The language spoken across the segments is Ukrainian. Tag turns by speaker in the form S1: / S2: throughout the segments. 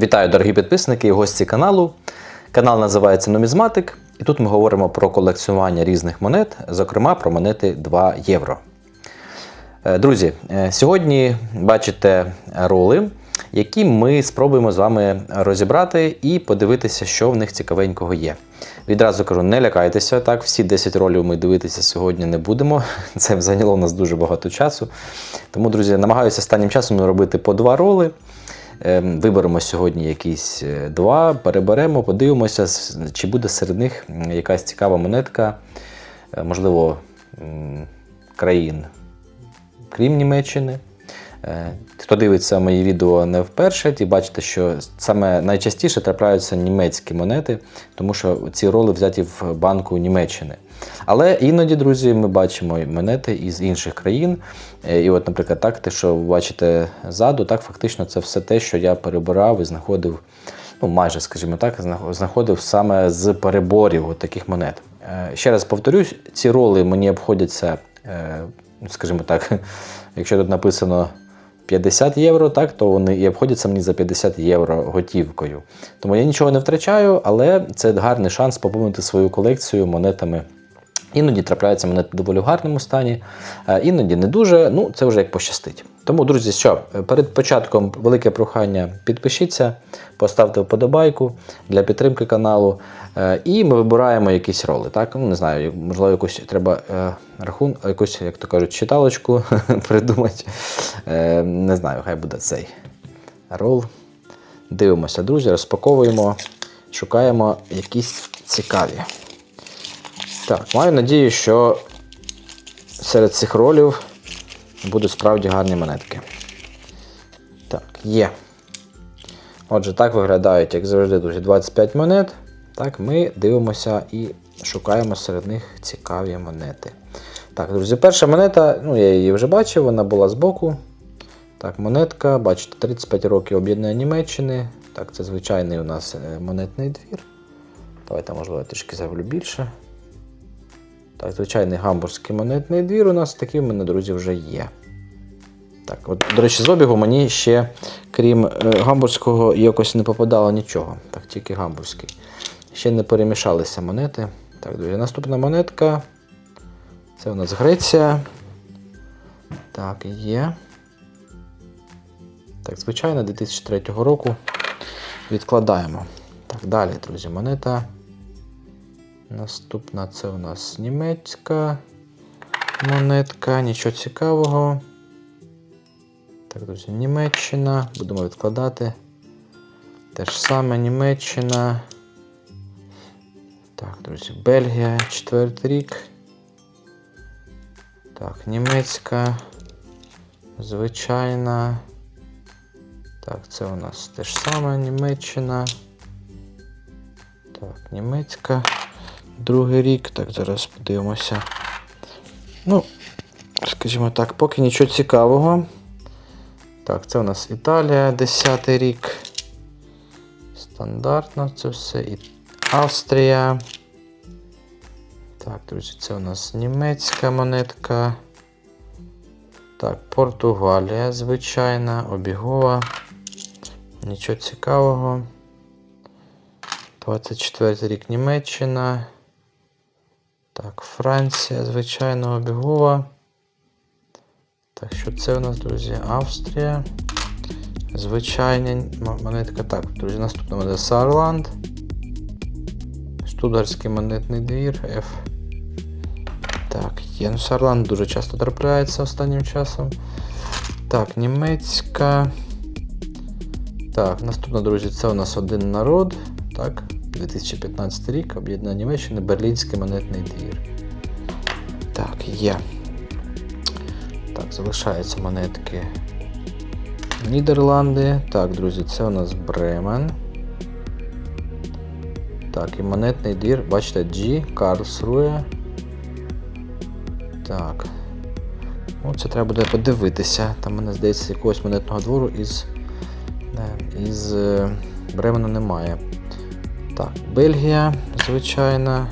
S1: Вітаю, дорогі підписники і гості каналу. Канал називається Нумізматик, і тут ми говоримо про колекціонування різних монет, зокрема про монети 2 євро. Е, Друзі, е, сьогодні бачите роли, які ми спробуємо з вами розібрати і подивитися, що в них цікавенького є. Відразу кажу, не лякайтеся, так, всі 10 ролів ми дивитися сьогодні не будемо. Це зайняло у нас дуже багато часу. Тому, друзі, намагаюся останнім часом робити по два роли. Ем, Виберемо сьогодні якісь е, два, переберемо, подивимося, чи буде серед них якась цікава монетка, е, можливо, країн, крім Німеччини. Е, Хто дивиться мої відео не вперше, ті бачите, що саме найчастіше трапляються німецькі монети, тому що ці роли взяті в банку Німеччини. Але іноді, друзі, ми бачимо монети із інших країн. Е, І от, наприклад, так, те, що ви бачите ззаду, так фактично це все те, що я перебирав і знаходив, ну майже, скажімо так, знаходив саме з переборів от таких монет. Е, Ще раз повторюсь, ці роли мені обходяться, скажімо так, якщо тут написано 50 євро, так, то вони і обходяться мені за 50 євро готівкою. Тому я нічого не втрачаю, але це гарний шанс поповнити свою колекцію монетами. Іноді трапляються монети доволі в гарному стані, іноді не дуже. Ну, це вже як пощастить. Тому, друзі, що перед початком велике прохання підпишіться, поставте вподобайку для підтримки каналу. е, І ми вибираємо якісь роли. Так? Ну, не знаю, можливо, якусь треба е, рахун, якусь, як то кажуть, читалочку придумати. Е, Не знаю, хай буде цей рол. Дивимося, друзі, розпаковуємо, шукаємо якісь цікаві. Так, маю надію, що серед цих ролів будуть справді гарні монетки. Так, є. Отже, так виглядають, як завжди, друзі, 25 монет. Так, ми дивимося і шукаємо серед них цікаві монети. Так, друзі, перша монета, ну я її вже бачив, вона була збоку. Так, монетка, бачите, 35 років об'єднання Німеччини. Так, це звичайний у нас е, монетний двір. Давайте, можливо, я трішки зроблю більше. Так, звичайний гамбурзький монетний двір у нас такий в мене, друзі, вже є. Так, от, до речі, з обігу мені ще, крім е, гамбурзького, якось не попадало нічого. Так, тільки гамбурзький. Ще не перемішалися монети. Так, друзі, наступна монетка. Це у нас Греція. Так, є. Так, звичайно, 2003 року. Відкладаємо. Так, далі, друзі, монета. Наступна це у нас німецька монетка, нічого цікавого. Так, друзі, Німеччина. Будемо відкладати. Те ж саме Німеччина. Так, друзі, Бельгія, четвертий рік. Так, німецька. Звичайна. Так, це у нас те ж саме Німеччина. Так, німецька. Другий рік. Так, зараз подивимося. Ну, скажімо так, поки нічого цікавого. Так, це у нас Італія, 10 рік. Стандартно це все. І Австрія. Так, друзі, це у нас німецька монетка. Так, Португалія, звичайна, обігова. Нічого цікавого. 24 рік Німеччина. Так, Франція, звичайно, обігова. Так, що це у нас, друзі? Австрія. Звичайна монетка. Так, друзі, наступна монета Саарланд. Штутгарський монетний двір. F. Так, є. Ну, дуже часто трапляється останнім часом. Так, німецька. Так, наступна, друзі, це у нас один народ. Так, 2015 рік, об'єднання Німеччини, Берлінський монетний двір. Так, є. Так, залишаються монетки Нідерланди. Так, друзі, це у нас Бремен. Так, і монетний двір, бачите, G, Карлсруе. Так. Ну, це треба буде подивитися. Там, мене здається, якогось монетного двору із, із е, Бремена немає. Так, Бельгія, звичайна.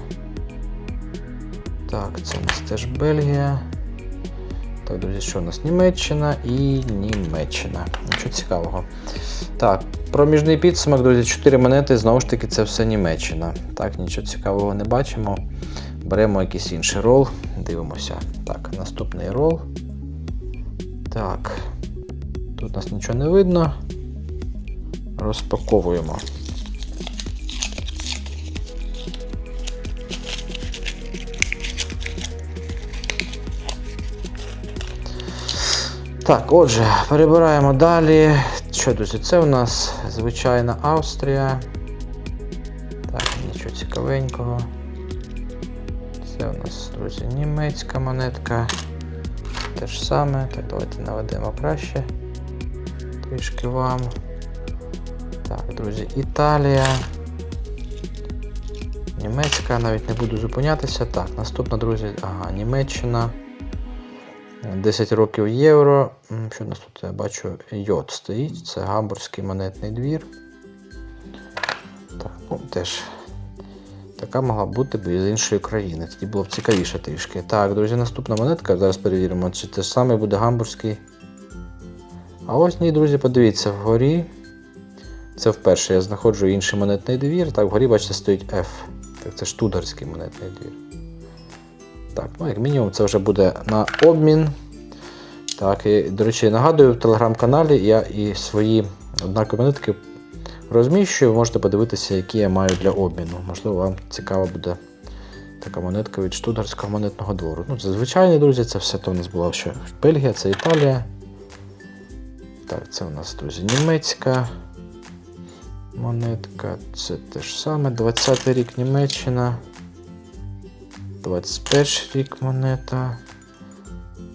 S1: Так, це у нас теж Бельгія. Так, друзі, що у нас Німеччина і Німеччина. Нічого цікавого. Так, Проміжний підсумок, друзі, 4 монети, знову ж таки, це все Німеччина. Так, нічого цікавого не бачимо. Беремо якийсь інший рол, дивимося. Так, наступний рол. Так. Тут нас нічого не видно. Розпаковуємо. Так, отже, перебираємо далі. Що, друзі, це у нас звичайна Австрія. Так, нічого цікавенького. Це у нас, друзі, німецька монетка. Те ж саме. Так, давайте наведемо краще. Трішки вам. Так, друзі, Італія. Німецька, навіть не буду зупинятися. Так, наступна, друзі, ага, Німеччина. 10 років євро. Що у нас тут я бачу? Йод стоїть. Це гамбурзький монетний двір. Так, ну теж така могла бути б з іншої країни. Тоді було б цікавіше трішки. Так, друзі, наступна монетка. Зараз перевіримо, чи те ж саме буде гамбурзький. А ось ні, друзі, подивіться, вгорі. Це вперше я знаходжу інший монетний двір. Так, вгорі, бачите, стоїть F. Так, це штутгарський монетний двір. Так, ну як мінімум, це вже буде на обмін. Так, і, до речі, нагадую, в телеграм-каналі я і свої однакові монетки розміщую. Можете подивитися, які я маю для обміну. Можливо, вам цікава буде така монетка від Штутгарського монетного двору. Ну, це звичайні, друзі, це все то у нас була ще Бельгія, це Італія. Так, це у нас, друзі, німецька монетка. Це те ж саме. 20-й рік Німеччина. 21 рік монета.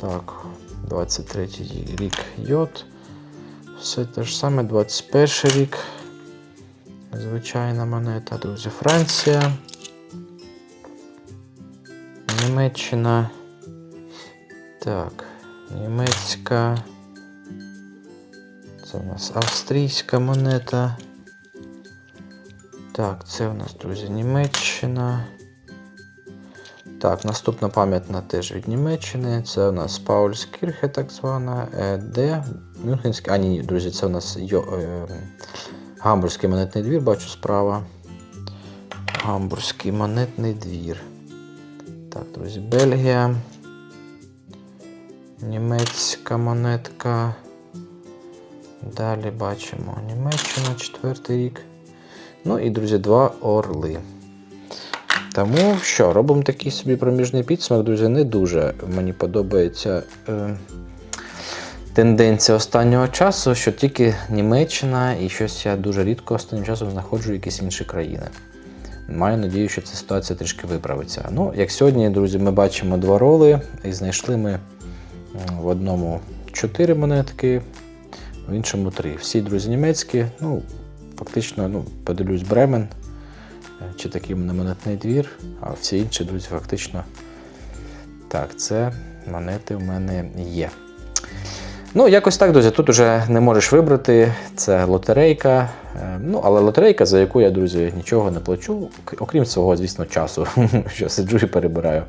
S1: Так, 23 рік йод. Все те ж саме, 21 рік. Звичайна монета, друзі. Франція. Німеччина. Так, німецька. Це у нас австрійська монета. Так, це у нас, друзі, Німеччина. Так, наступна пам'ятна теж від Німеччини. Це у нас Паульскірхе, так звана, е, де Мюнхенський. А, ні, друзі, це у нас Йо, е, Гамбурзький монетний двір, бачу справа. Гамбурзький монетний двір. Так, друзі, Бельгія. Німецька монетка. Далі бачимо Німеччина, четвертий рік. Ну і, друзі, два орли. Тому що, робимо такий собі проміжний підсумок, друзі, не дуже мені подобається е, тенденція останнього часу, що тільки Німеччина і щось я дуже рідко останнім часом знаходжу якісь інші країни. Маю надію, що ця ситуація трішки виправиться. Ну, як сьогодні, друзі, ми бачимо два роли, і знайшли ми в одному 4 монетки, в іншому 3. Всі, друзі, німецькі. Ну, фактично, ну, подивлюсь, Бремен чи такий монетний двір, а всі інші, друзі, фактично. Так, це монети в мене є. Ну, якось так, друзі, тут уже не можеш вибрати. Це лотерейка. Е, Ну, але лотерейка, за яку я, друзі, нічого не плачу, окрім свого, звісно, часу, що сиджу і перебираю.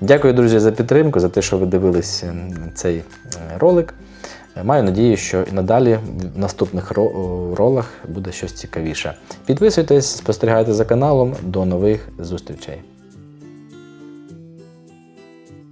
S1: Дякую, друзі, за підтримку, за те, що ви дивились цей е, ролик. Маю надію, що і надалі в наступних ролах буде щось цікавіше. Підписуйтесь, спостерігайте за каналом. До нових зустрічей.